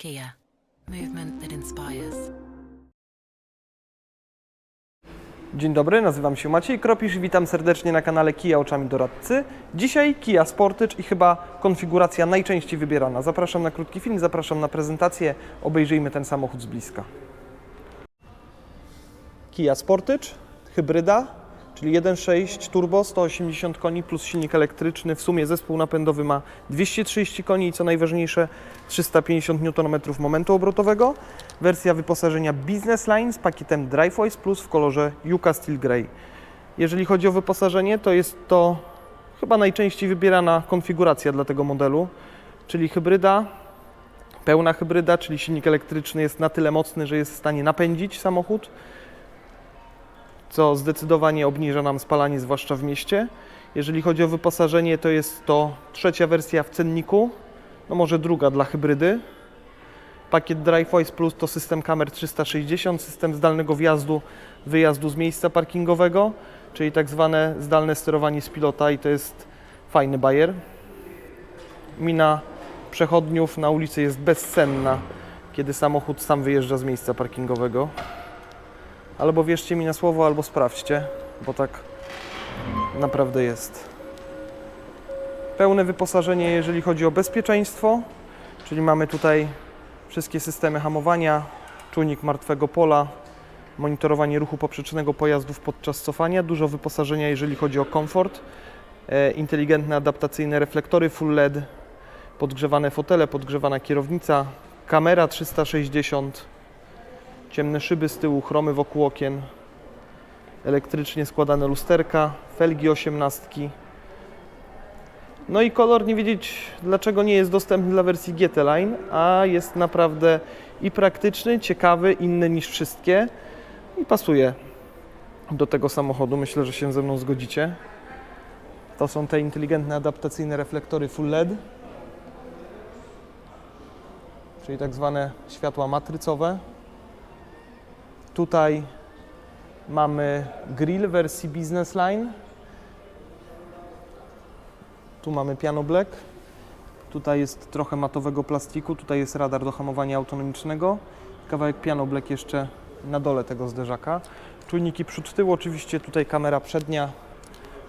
Kia, movement that inspires. Dzień dobry, nazywam się Maciej Kropisz i witam serdecznie na kanale Kia Oczami Doradcy. Dzisiaj Kia Sportage i chyba konfiguracja najczęściej wybierana. Zapraszam na krótki film, zapraszam na prezentację, obejrzyjmy ten samochód z bliska. Kia Sportage, hybryda, czyli 1.6 turbo, 180 koni plus silnik elektryczny. W sumie zespół napędowy ma 230 koni i co najważniejsze 350 Nm momentu obrotowego. Wersja wyposażenia Business Line z pakietem Drive Voice Plus w kolorze Yuka Steel Grey. Jeżeli chodzi o wyposażenie, to jest to chyba najczęściej wybierana konfiguracja dla tego modelu, czyli hybryda, pełna hybryda, czyli silnik elektryczny jest na tyle mocny, że jest w stanie napędzić samochód, co zdecydowanie obniża nam spalanie, zwłaszcza w mieście. Jeżeli chodzi o wyposażenie, to jest to trzecia wersja w cenniku, no może druga dla hybrydy. Pakiet Drive Voice Plus to system kamer 360, system zdalnego wjazdu, wyjazdu z miejsca parkingowego, czyli tak zwane zdalne sterowanie z pilota i to jest fajny bajer. Mina przechodniów na ulicy jest bezcenna, kiedy samochód sam wyjeżdża z miejsca parkingowego. Albo wierzcie mi na słowo, albo sprawdźcie, bo tak naprawdę jest. Pełne wyposażenie, jeżeli chodzi o bezpieczeństwo, czyli mamy tutaj wszystkie systemy hamowania, czujnik martwego pola, monitorowanie ruchu poprzecznego pojazdów podczas cofania, dużo wyposażenia, jeżeli chodzi o komfort, e, inteligentne adaptacyjne reflektory full LED, podgrzewane fotele, podgrzewana kierownica, kamera 360, ciemne szyby z tyłu, chromy wokół okien, elektrycznie składane lusterka, felgi 18. No i kolor nie wiedzieć dlaczego nie jest dostępny dla wersji GT Line, a jest naprawdę i praktyczny, ciekawy, inny niż wszystkie i pasuje do tego samochodu. Myślę, że się ze mną zgodzicie. To są te inteligentne adaptacyjne reflektory full LED, czyli tak zwane światła matrycowe. Tutaj mamy grill wersji Business Line. Tu mamy piano black. Tutaj jest trochę matowego plastiku. Tutaj jest radar do hamowania autonomicznego. Kawałek piano black jeszcze na dole tego zderzaka. Czujniki przód tył, oczywiście tutaj kamera przednia,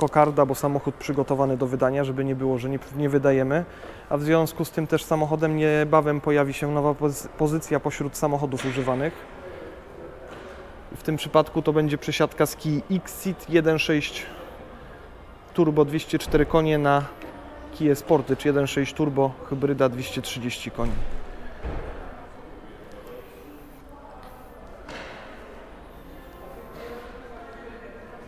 kokarda, bo samochód przygotowany do wydania, żeby nie było, że nie, nie wydajemy. A w związku z tym też samochodem niebawem pojawi się nowa pozy- pozycja pośród samochodów używanych. W tym przypadku to będzie przesiadka z Kii Xceed 1.6 Turbo 204 konie na Kia Sportage 1.6 Turbo hybryda 230 koni.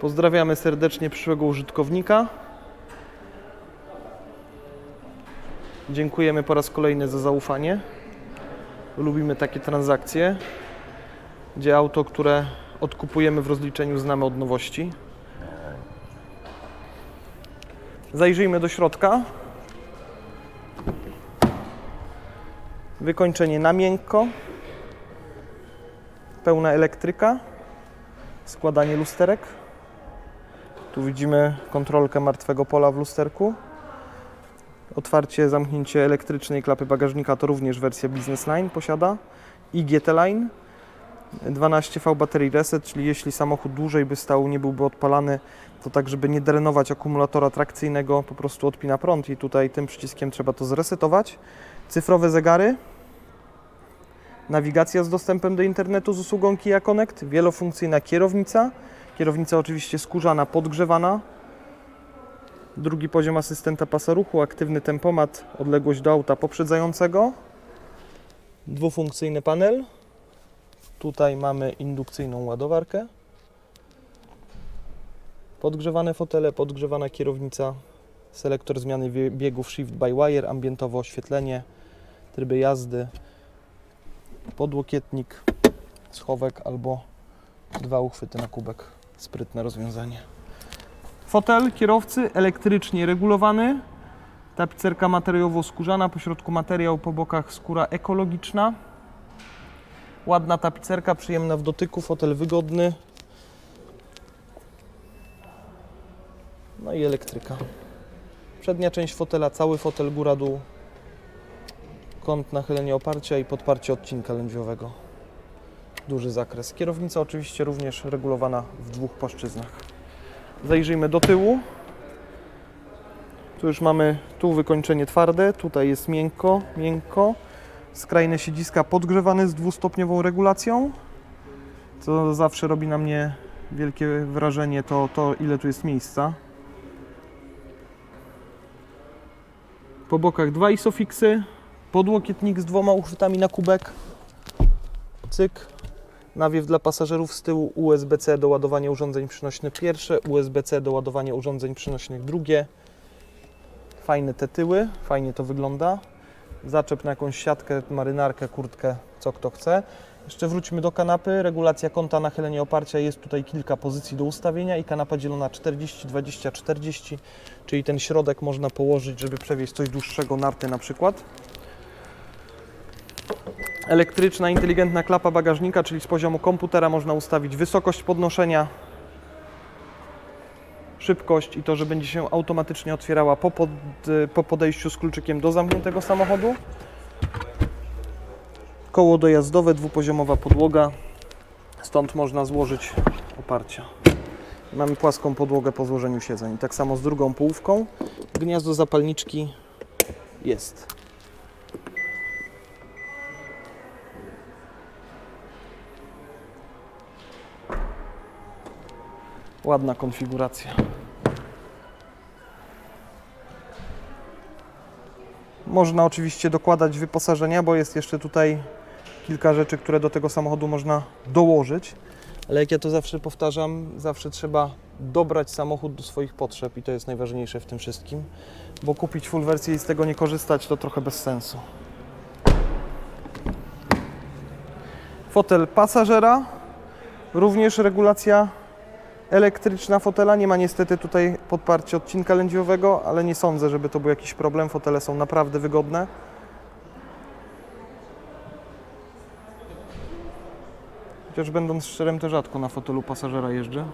Pozdrawiamy serdecznie przyszłego użytkownika. Dziękujemy po raz kolejny za zaufanie. Lubimy takie transakcje gdzie auto, które odkupujemy w rozliczeniu, znamy od nowości. Zajrzyjmy do środka. Wykończenie na miękko. Pełna elektryka. Składanie lusterek. Tu widzimy kontrolkę martwego pola w lusterku. Otwarcie, zamknięcie elektrycznej klapy bagażnika to również wersja Business Line posiada. I GT Line. 12V baterii reset, czyli jeśli samochód dłużej by stał, nie byłby odpalany, to tak, żeby nie drenować akumulatora trakcyjnego, po prostu odpina prąd i tutaj tym przyciskiem trzeba to zresetować. Cyfrowe zegary, nawigacja z dostępem do internetu z usługą Kia Connect, wielofunkcyjna kierownica, kierownica oczywiście skórzana, podgrzewana, drugi poziom asystenta pasa ruchu, aktywny tempomat, odległość do auta poprzedzającego, dwufunkcyjny panel, Tutaj mamy indukcyjną ładowarkę. Podgrzewane fotele, podgrzewana kierownica, selektor zmiany biegów Shift by Wire, ambientowe oświetlenie, tryby jazdy, podłokietnik, schowek albo dwa uchwyty na kubek. Sprytne rozwiązanie. Fotel kierowcy elektrycznie regulowany. Tapicerka materiałowo-skórzana, po środku materiał, po bokach skóra ekologiczna. Ładna tapicerka, przyjemna w dotyku, fotel wygodny. No i elektryka. Przednia część fotela, cały fotel góra-dół. kąt nachylenia oparcia i podparcie odcinka lędźwiowego. Duży zakres. Kierownica oczywiście również regulowana w dwóch płaszczyznach. Zajrzyjmy do tyłu. Tu już mamy tu wykończenie twarde, tutaj jest miękko, miękko. Skrajne siedziska podgrzewane z dwustopniową regulacją. Co zawsze robi na mnie wielkie wrażenie, to, to ile tu jest miejsca. Po bokach dwa isofiksy, podłokietnik z dwoma uchwytami na kubek. Cyk. Nawiew dla pasażerów z tyłu USB-C do ładowania urządzeń przynośnych pierwsze, USB-C do ładowania urządzeń przynośnych drugie. Fajne te tyły, fajnie to wygląda. Zaczep na jakąś siatkę, marynarkę, kurtkę, co kto chce. Jeszcze wróćmy do kanapy. Regulacja kąta nachylenia oparcia. Jest tutaj kilka pozycji do ustawienia i kanapa dzielona 40, 20, 40, czyli ten środek można położyć, żeby przewieźć coś dłuższego, narty na przykład. Elektryczna, inteligentna klapa bagażnika, czyli z poziomu komputera można ustawić wysokość podnoszenia, szybkość i to, że będzie się automatycznie otwierała po, pod, po podejściu z kluczykiem do zamkniętego samochodu. Koło dojazdowe, dwupoziomowa podłoga, stąd można złożyć oparcia. Mamy płaską podłogę po złożeniu siedzeń. Tak samo z drugą połówką. Gniazdo zapalniczki jest. Ładna konfiguracja. Można oczywiście dokładać wyposażenia, bo jest jeszcze tutaj kilka rzeczy, które do tego samochodu można dołożyć. Ale jak ja to zawsze powtarzam, zawsze trzeba dobrać samochód do swoich potrzeb i to jest najważniejsze w tym wszystkim, bo kupić full wersję i z tego nie korzystać to trochę bez sensu. Fotel pasażera, również regulacja elektryczna fotela. Nie ma niestety tutaj podparcia odcinka lędźwiowego, ale nie sądzę, żeby to był jakiś problem. Fotele są naprawdę wygodne. Chociaż będąc szczerym, to rzadko na fotelu pasażera jeżdżę.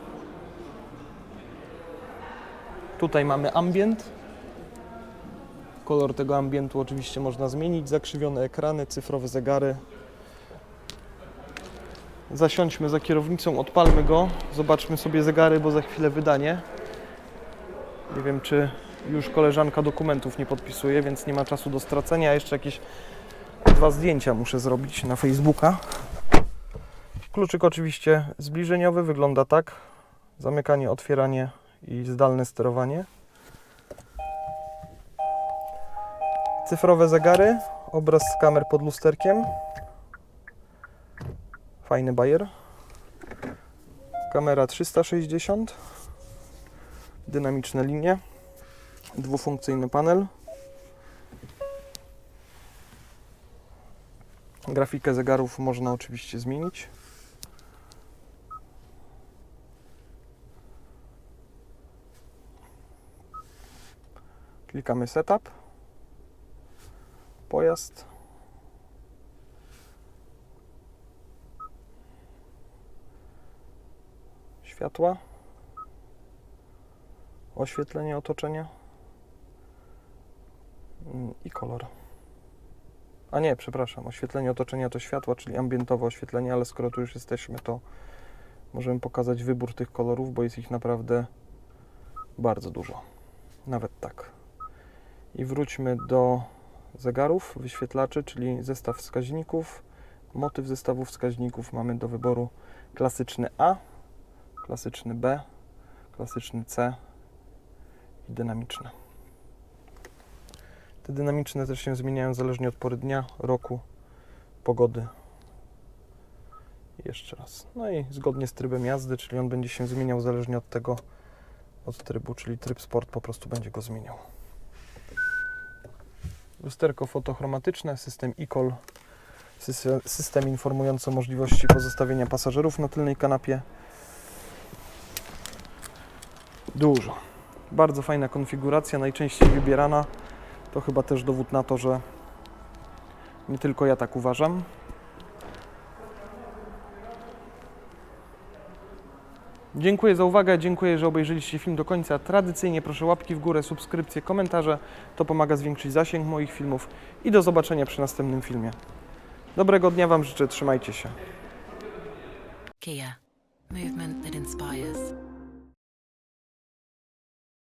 Tutaj mamy ambient. Kolor tego ambientu oczywiście można zmienić. Zakrzywione ekrany, cyfrowe zegary. Zasiądźmy za kierownicą, odpalmy go, zobaczmy sobie zegary, bo za chwilę wydanie. Nie wiem, czy już koleżanka dokumentów nie podpisuje, więc nie ma czasu do stracenia. Jeszcze jakieś dwa zdjęcia muszę zrobić na Facebooka. Kluczyk oczywiście zbliżeniowy, wygląda tak. Zamykanie, otwieranie i zdalne sterowanie. Cyfrowe zegary, obraz z kamer pod lusterkiem. Fajny bajer. Kamera 360. Dynamiczne linie. Dwufunkcyjny panel. Grafikę zegarów można oczywiście zmienić. Klikamy setup. Pojazd. Światła, oświetlenie otoczenia mm, i kolor. A nie, przepraszam, oświetlenie otoczenia to światła, czyli ambientowe oświetlenie, ale skoro tu już jesteśmy, to możemy pokazać wybór tych kolorów, bo jest ich naprawdę bardzo dużo. Nawet tak. I wróćmy do zegarów, wyświetlaczy, czyli zestaw wskaźników. Motyw zestawu wskaźników mamy do wyboru klasyczny A, klasyczny B, klasyczny C i dynamiczny. Te dynamiczne też się zmieniają zależnie od pory dnia, roku, pogody. Jeszcze raz. No i zgodnie z trybem jazdy, czyli on będzie się zmieniał zależnie od tego, od trybu, czyli tryb sport po prostu będzie go zmieniał. Lusterko fotochromatyczne, system sys- system informujący o możliwości pozostawienia pasażerów na tylnej kanapie. Dużo. Bardzo fajna konfiguracja, najczęściej wybierana. To chyba też dowód na to, że nie tylko ja tak uważam. Dziękuję za uwagę, dziękuję, że obejrzeliście film do końca. Tradycyjnie proszę łapki w górę, subskrypcje, komentarze. To pomaga zwiększyć zasięg moich filmów i do zobaczenia przy następnym filmie. Dobrego dnia Wam życzę, trzymajcie się. Kia. Movement that inspires.